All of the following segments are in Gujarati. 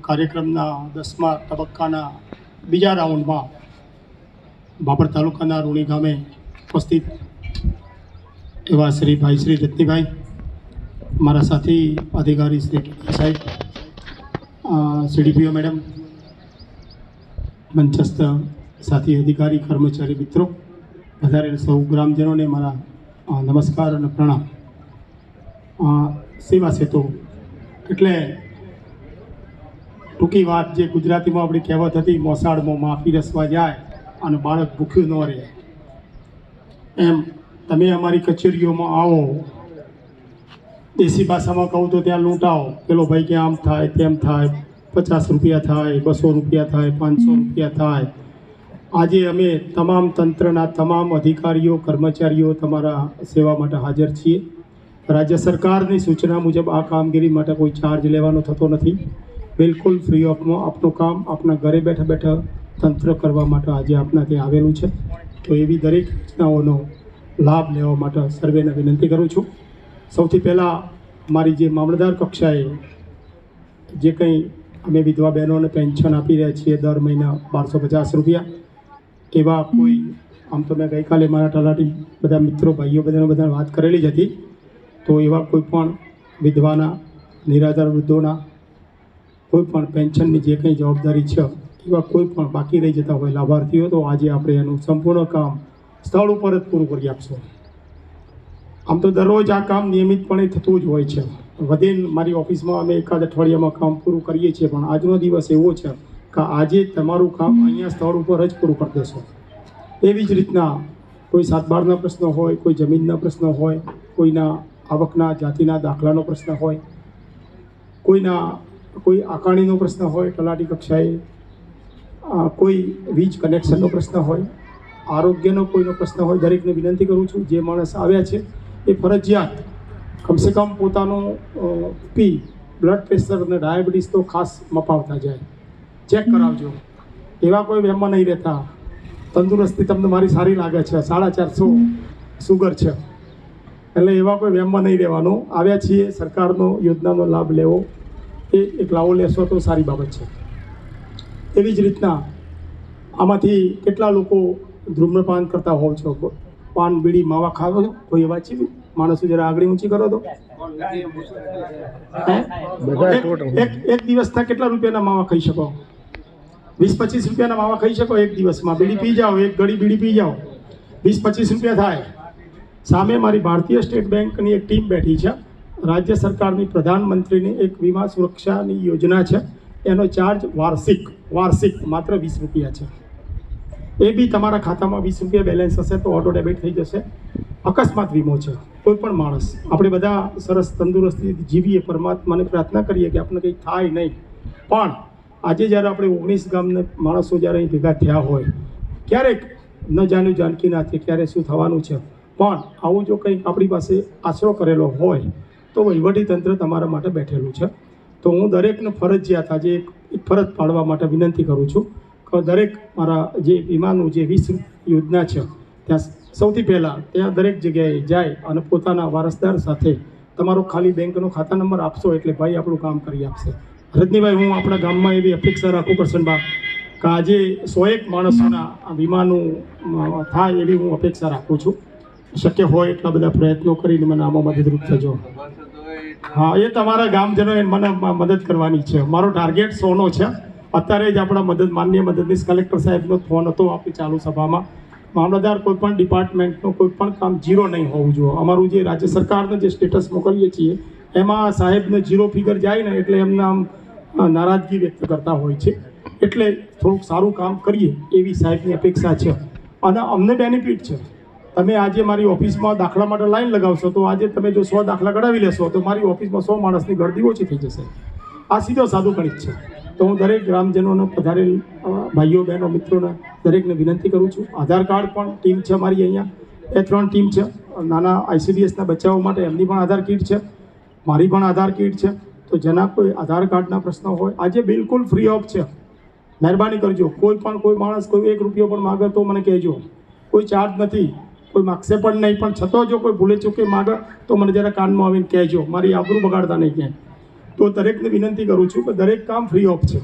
કાર્યક્રમના દસમા તબક્કાના બીજા રાઉન્ડમાં બાપર તાલુકાના રૂણી ગામે ઉપસ્થિત એવા શ્રી ભાઈ શ્રી રત્નીભાઈ મારા સાથી અધિકારી શ્રી સાહેબ સીડીપીઓ મેડમ, મંચસ્થ સાથી અધિકારી, કર્મચારી મિત્રો, વધારે સૌ ગ્રામજનોને મારા નમસ્કાર અને પ્રણામ. સેવા સેતુ એટલે ટૂંકી વાત જે ગુજરાતીમાં આપણી કહેવત હતી, મોસાળમાં માફી રસવા જાય અને બાળક ભૂખ્યું ન રહે. એમ તમે અમારી કચેરીઓમાં આવો, દેશી ભાષામાં કહું તો ત્યાં લૂંટાવો. પેલો ભાઈ કે આમ થાય, તેમ થાય, પચાસ રૂપિયા થાય, બસો રૂપિયા થાય, પાંચસો રૂપિયા થાય. આજે અમે તમામ તંત્રના તમામ અધિકારીઓ, કર્મચારીઓ તમારા સેવા માટે હાજર છીએ. રાજ્ય સરકારની સૂચના મુજબ આ કામગીરી માટે કોઈ ચાર્જ લેવાનો થતો નથી. બિલકુલ ફ્રી ઓફમાં આપનું કામ, આપના ઘરે બેઠા બેઠા તંત્ર કરવા માટે આજે આપના ત્યાં આવેલું છે. તો એવી દરેક યોજનાઓનો લાભ લેવા માટે સર્વેને વિનંતી કરું છું. સૌથી પહેલાં મારી જે મામલતદાર કક્ષાએ જે કંઈ અમે વિધવા બહેનોને પેન્શન આપી રહ્યા છીએ દર મહિના બારસો પચાસ રૂપિયા, એવા કોઈ આમ તો મેં ગઈકાલે મારા તલાટી બધા મિત્રો, ભાઈઓ બધાને બધા વાત કરેલી જ હતી. તો એવા કોઈ પણ વિધવાના, નિરાધાર વૃદ્ધોના કોઈ પણ પેન્શનની જે કંઈ જવાબદારી છે, એવા કોઈ પણ બાકી રહી જતા હોય લાભાર્થીઓ, તો આજે આપણે એનું સંપૂર્ણ કામ સ્થળ ઉપર જ પૂરું કરી આપશું. આમ તો દરરોજ આ કામ નિયમિતપણે થતું જ હોય છે. વધે મારી ઓફિસમાં અમે એકાદ અઠવાડિયામાં કામ પૂરું કરીએ છીએ, પણ આજનો દિવસ એવો છે કે આજે તમારું કામ અહીંયા સ્થળ ઉપર જ પૂરું કરી દેશો. એવી જ રીતના કોઈ સાતબારના પ્રશ્નો હોય, કોઈ જમીનના પ્રશ્નો હોય, કોઈના આવકના, જાતિના દાખલાનો પ્રશ્ન હોય, કોઈના કોઈ આકાણીનો પ્રશ્ન હોય, તલાટી કક્ષાએ કોઈ વીજ કનેક્શનનો પ્રશ્ન હોય, આરોગ્યનો કોઈનો પ્રશ્ન હોય, દરેકને વિનંતી કરું છું, જે માણસ આવ્યા છે, એ ફરજિયાત કમસે કમ પોતાનું પી બ્લડ પ્રેશર અને ડાયાબિટીસ તો ખાસ મપાવતા જાય. ચેક કરાવજો. એવા કોઈ વહેમમાં નહીં રહેતા. તંદુરસ્તી તમને મારી સારી લાગે છે. સાડા ચારસો સુગર છે. એટલે એવા કોઈ વહેમમાં નહીં રહેવાનું. આવ્યા છીએ, સરકારનો યોજનાનો લાભ લેવો. એ એક લાવો લેશો તો સારી બાબત છે. એવી જ રીતના આમાંથી કેટલા લોકો ધૂમ્રપાન કરતા હોવ છો? પાન બીડી માવા ખાવો છો? કોઈ એવા છે? માણસો જરા આગળ ઊંચી કરો તો? એક- દિવસના કેટલા રૂપિયાના માવા ખાઈ શકો? વીસ પચીસ રૂપિયાના માવા ખાઈ શકો એક દિવસમાં? બીડી પી જાઓ એક ગળી બીડી પી જાઓ. વીસ પચીસ રૂપિયા થાય. સામે મારી ભારતીય સ્ટેટ બેંકની એક ટીમ બેઠી છે. રાજ્ય સરકારની પ્રધાનમંત્રીની એક વીમા સુરક્ષાની યોજના છે. એનો ચાર્જ વાર્ષિક વાર્ષિક માત્ર વીસ રૂપિયા છે. એ બી તમારા ખાતામાં વીસ રૂપિયા બેલેન્સ હશે તો ઓટો ડેબિટ થઈ જશે. અકસ્માત વીમો છે. કોઈ પણ માણસ. આપણે બધા સરસ તંદુરસ્તી જીવીએ, પરમાત્માને પ્રાર્થના કરીએ કે આપણે કંઈ થાય નહીં. પણ આજે જ્યારે આપણે ઓગણીસ ગામને માણસો જ્યારે અહીં ભેગા થયા હોય, ક્યારેક ન જાણ્યું જાનકી નાથે ક્યારે શું થવાનું છે. પણ આવું જો કંઈક આપણી પાસે આશરો કરેલો હોય તો તંત્ર તમારા માટે બેઠેલું છે. તો હું દરેકને ફરજિયાત આજે એક ફરજ પાડવા માટે વિનંતી કરું છું કે દરેક મારા જે વીમાનું જે વીસ યોજના છે, ત્યાં સૌથી પહેલાં ત્યાં દરેક જગ્યાએ જાય અને પોતાના વારસદાર સાથે તમારો ખાલી બેંકનો ખાતા નંબર આપશો એટલે ભાઈ આપણું કામ કરી આપશે. રજનીભાઈ, હું આપણા ગામમાં એવી અપેક્ષા રાખું કરશનબા કે આજે સો એક માણસોના વીમાનું થાય એવી હું અપેક્ષા રાખું છું. શક્ય હોય એટલા બધા પ્રયત્નો કરીને મને આમાં મદદરૂપ થજો. હા, એ તમારા ગામજનોએ મને મદદ કરવાની છે. મારો ટાર્ગેટ સોનો છે. અત્યારે જ આપણા મદદ, માનનીય મદદનીશ કલેક્ટર સાહેબનો ફોન હતો આપણી ચાલુ સભામાં. મામલતદાર કોઈ પણ ડિપાર્ટમેન્ટનું કોઈ પણ કામ જીરો નહીં હોવું જોઈએ. અમારું જે રાજ્ય સરકારનું જે સ્ટેટસ મોકલીએ છીએ, એમાં સાહેબને જીરો ફિગર જાય ને એટલે એમને આમ નારાજગી વ્યક્ત કરતા હોય છે. એટલે થોડુંક સારું કામ કરીએ એવી સાહેબની અપેક્ષા છે. અને અમને બેનિફિટ છે. તમે આજે મારી ઓફિસમાં દાખલા માટે લાઈન લગાવશો, તો આજે તમે જો સો દાખલા કઢાવી લેશો, તો મારી ઓફિસમાં સો માણસની ગળદી ઓછી થઈ જશે. આ સીધો સાદો ગણિત છે. તો હું દરેક ગ્રામજનોને પધારેલ ભાઈઓ, બહેનો, મિત્રોને દરેકને વિનંતી કરું છું. આધાર કાર્ડ પણ ટીમ છે મારી અહીંયા. બે, ત્રણ ટીમ છે. નાના આઈસીડીએસના બચ્ચાઓ માટે એમની પણ આધાર કીટ છે. મારી પણ આધાર કીટ છે. તો જેના કોઈ આધાર કાર્ડના પ્રશ્નો હોય, આજે બિલકુલ ફ્રી ઓફ છે. મહેરબાની કરજો. કોઈ પણ કોઈ માણસ કોઈ એક રૂપિયો પણ માગે તો મને કહેજો. કોઈ ચાર્જ નથી. કોઈ માગશે પણ નહીં, પણ છતાં જો કોઈ ભૂલે ચૂકે માગે, તો મને જરા કાનમાં આવીને કહેજો. મારી આબરૂ બગાડતા નહીં ક્યાંય. તો દરેકને વિનંતી કરું છું કે દરેક કામ ફ્રી ઓફ છે.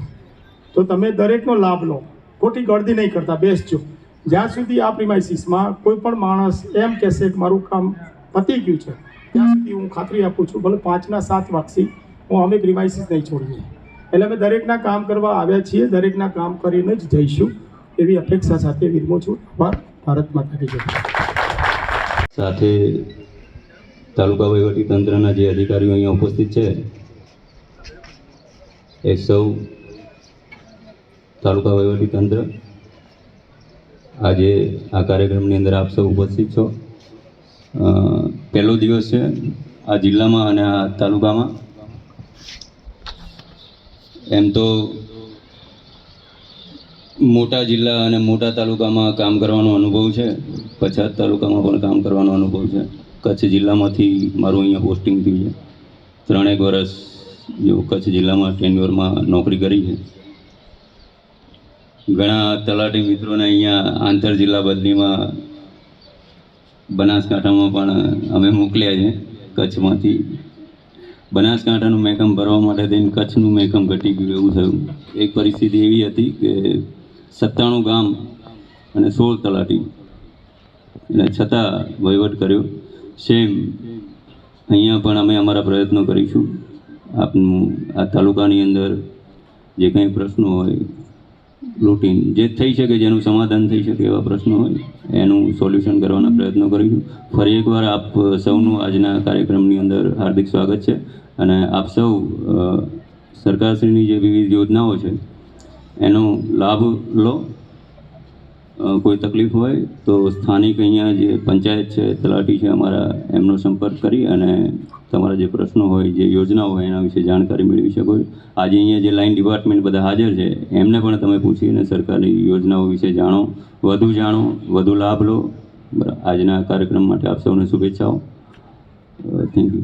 તો તમે દરેકનો લાભ લો. ખોટી ગળદી નહીં કરતા, બેસજો. જ્યાં સુધી આ પ્રિમાઇસીસમાં કોઈ પણ માણસ એમ કહેશે કે મારું કામ પતી ગયું છે, ત્યાં સુધી હું ખાતરી આપું છું, ભલે પાંચના સાત વાગશી, હું અમે પ્રિમાઇસીસ નહીં છોડીએ. એટલે અમે દરેકના કામ કરવા આવ્યા છીએ, દરેકના કામ કરીને જ જઈશું. એવી અપેક્ષા સાથે વિરમો છું. આભાર. ભારત માતા કી જય. સાથે તાલુકા વહીવટી તંત્રના જે અધિકારીઓ અહીંયા ઉપસ્થિત છે, એ સૌ તાલુકા વહીવટી તંત્ર આજે આ કાર્યક્રમની અંદર આપ સૌ ઉપસ્થિત છો. પહેલો દિવસ છે આ જિલ્લામાં અને આ તાલુકામાં. એમ તો મોટા જિલ્લા અને મોટા તાલુકામાં કામ કરવાનો અનુભવ છે. પછાત તાલુકામાં પણ કામ કરવાનો અનુભવ છે. કચ્છ જિલ્લામાંથી મારું અહીંયા પોસ્ટિંગ થયું છે. ત્રણેક વર્ષ જેવું કચ્છ જિલ્લામાં ટેન્યુઅરમાં નોકરી કરી છે. ઘણા તલાટી મિત્રોને અહીંયા આંતર જિલ્લા બદલીમાં બનાસકાંઠામાં પણ અમે મોકલ્યા છે કચ્છમાંથી. બનાસકાંઠાનું મેકમ ભરવા માટે થઈને કચ્છનું મેકમ ઘટી ગયું એવું થયું. એક પરિસ્થિતિ એવી હતી કે સત્તાણું ગામ અને સોળ તલાટી. એટલે છતાં વહીવટ કર્યો. સેમ અહીંયા પણ અમે અમારા પ્રયત્નો કરીશું. આપનું આ તાલુકાની અંદર જે કંઈ પ્રશ્નો હોય રૂટીન જે થઈ શકે જેનું સમાધાન થઈ શકે એવા પ્રશ્નો હોય, એનું સોલ્યુશન કરવાના પ્રયત્નો કરીશું. ફરી એકવાર આપ સૌનું આજના કાર્યક્રમની અંદર હાર્દિક સ્વાગત છે. અને આપ સૌ સરકારશ્રીની જે વિવિધ યોજનાઓ છે એનો લાભ લો. કોઈ તકલીફ હોય તો સ્થાનિક અહીંયા જે પંચાયત છે, તલાટી છે, અમારા એમનો સંપર્ક કરી અને તમારા જે પ્રશ્નો હોય, જે યોજનાઓ હોય એના વિશે જાણકારી મેળવી શકો આજે અહીંયા જે લાઇન ડિપાર્ટમેન્ટ બધા હાજર છે, એમને પણ તમે પૂછીને સરકારી યોજનાઓ વિશે જાણો. વધુ જાણો, વધુ લાભ લો. આજના કાર્યક્રમ માટે આપ સૌને શુભેચ્છાઓ. Thank you